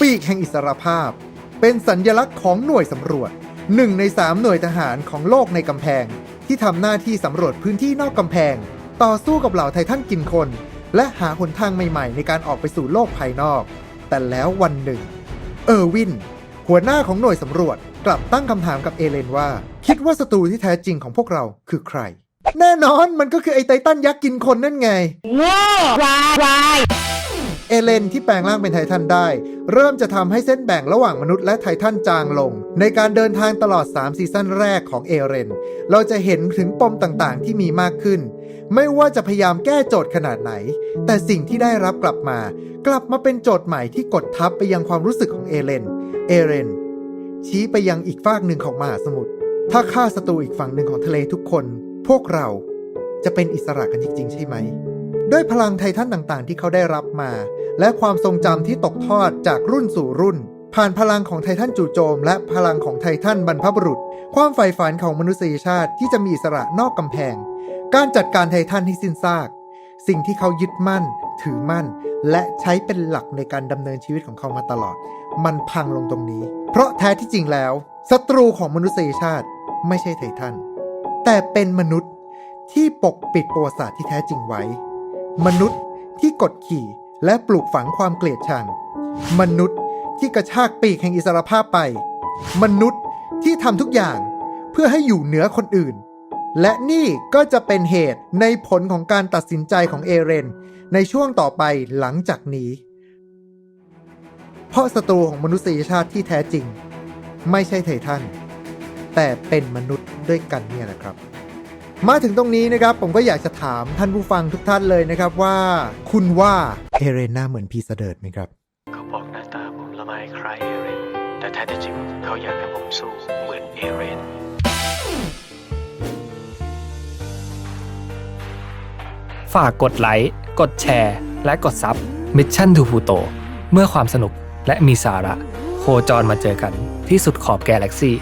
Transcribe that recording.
ปีกแห่งอิสรภาพ เป็นสัญญลักษณ์ของหน่วยสำรวจหนึ่งในสามหน่วยทหารของโลกในกำแพง ที่ทำหน้าที่สำรวจพื้นที่นอกกำแพง ต่อสู้กับเหล่าไททันกินคน และหาหนทางใหม่ๆ ในการออกไปสู่โลกภายนอก แต่แล้ววันหนึ่ง เออร์วิน หัวหน้าของหน่วยสำรวจกลับตั้งคำถามกับเอเลนว่า คิดว่าศัตรูที่แท้จริงของพวกเราคือใคร แน่นอนมันก็คือไอไททันยักษ์กินคนนั่นไง เอเลนที่แปลงร่างเป็นไททันได้ เริ่มจะทำให้เส้นแบ่งระหว่างมนุษย์และไททันจางลง ในการเดินทางตลอด 3 ซีซั่นแรกของเอเรนเราจะเห็นถึงปมต่างๆที่มีมากขึ้น ไม่ว่าจะพยายามแก้โจทย์ขนาดไหน แต่สิ่งที่ได้รับกลับมา กลับมาเป็นโจทย์ใหม่ที่กดทับไปยังความรู้สึกของเอเลน เอเรนชี้ไปยังอีกฟากหนึ่งของมหาสมุทร ถ้าฆ่าศัตรูอีกฝั่งหนึ่งของทะเลทุกคน พวกเราจะเป็นอิสระกันจริงๆ ใช่ไหม ด้วยพลังไททันต่างๆ ที่เขาได้รับมา และความทรงจำที่ตกทอดจากรุ่นสู่รุ่น ผ่านพลังของไททันจู่โจม และพลังของไททันบรรพบุรุษ ความใฝ่ฝันของมนุษยชาติที่จะมีอิสระนอกกำแพง การจัดการไททันให้สิ้นซาก สิ่งที่เขายึดมั่น ถือมั่น และใช้เป็นหลักในการดำเนินชีวิตของเขามาตลอด มันพังลงตรงนี้ เพราะแท้ที่จริงแล้วศัตรูของมนุษยชาติไม่ใช่ไททัน แต่เป็นมนุษย์ที่ปกปิดประวัติศาสตร์ที่แท้จริงไว้ มนุษย์ที่กดขี่ และปลูกฝังความเกลียดชัง มนุษย์ที่กระชากปีกแห่งอิสรภาพไป มนุษย์ที่ทำทุกอย่างเพื่อให้อยู่เหนือคนอื่น และนี่ก็จะเป็นเหตุในผลของการตัดสินใจของเอเรน ในช่วงต่อไปหลังจากนี้ เพราะศัตรูของมนุษยชาติที่แท้จริง ไม่ใช่ไททันแต่เป็นมนุษย์ด้วยกันเนี่ยแหละครับ มาถึงตรงนี้นะครับผมก็อยากจะถามท่านผู้ฟังทุกท่านเลยนะครับว่า คุณว่าเอเรนน่าเหมือนพีเสดิร์ดไหมครับ เขาบอกหน้าตาผมละไมคล้ายเอเรน แต่แท้ที่จริงเขาอยากให้ผมสู้เหมือนเอเรน ฝากกดไลค์ กดแชร์ และกดซับ Mission to Pluto เมื่อความสนุกและมีสาระ โคจรมาเจอกันที่สุดขอบแกแล็กซี่